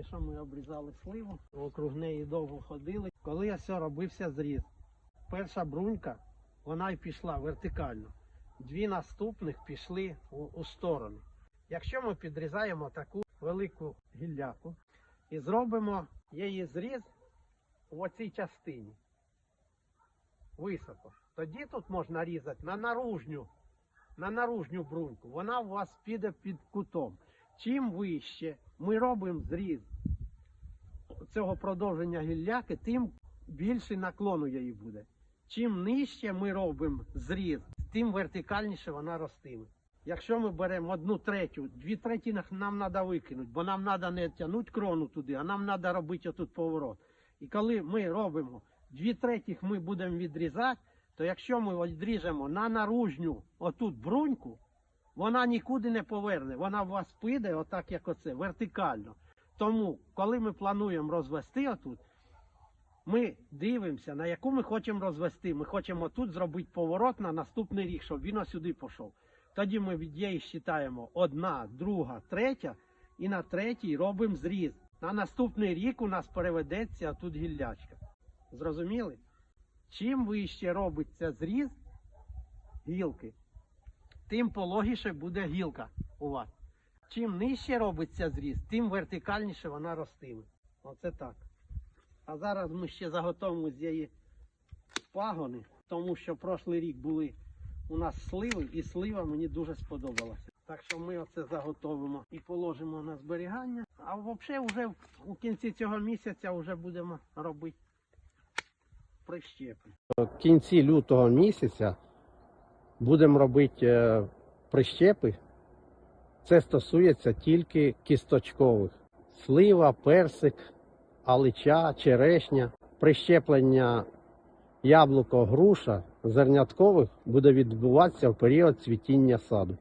Тільки що ми обрізали сливу, округ неї довго ходили. Коли ось робився зріз, перша брунька, вона й пішла вертикально. Дві наступних пішли у, у сторону. Якщо ми підрізаємо таку велику гілляку і зробимо її зріз в оцій частині високо, тоді тут можна різати на наружню, на наружню бруньку. Вона у вас піде під кутом. Чим вище ми робимо зріз цього продовження гілляки, тим більший наклон у її буде. Чим нижче ми робимо зріз, тим вертикальніше вона ростиме. Якщо ми беремо одну третю, дві треті нам- треба викинути, бо нам треба не тягнути крону туди, а нам треба робити отут поворот. І коли ми робимо дві третіх ми будемо відрізати, то якщо ми відріжемо на наружню отут бруньку, вона нікуди не поверне. Вона в вас піде, отак як оце, вертикально. Тому, коли ми плануємо розвести отут, ми дивимося, на яку ми хочемо розвести. Ми хочемо тут зробити поворот на наступний рік, щоб він сюди пішов. Тоді ми від її вважаємо одна, друга, третя, і на третій робимо зріз. На наступний рік у нас переведеться тут гіллячка. Зрозуміли? Чим вище робиться зріз гілки, тим пологіше буде гілка у вас. Чим нижче робиться зріз, тим вертикальніше вона ростиме. Оце так. А зараз ми ще заготовимо з її пагони, тому що прошлий рік були у нас сливи, і слива мені дуже сподобалася. Так що ми оце заготовимо і положимо на зберігання. А взагалі вже у кінці цього місяця вже будемо робити прищепи. В кінці лютого місяця будемо робити е, прищепи. Це стосується тільки кісточкових. Слива, персик, алича, черешня. Прищеплення яблуко, груша, зерняткових буде відбуватися в період цвітіння саду.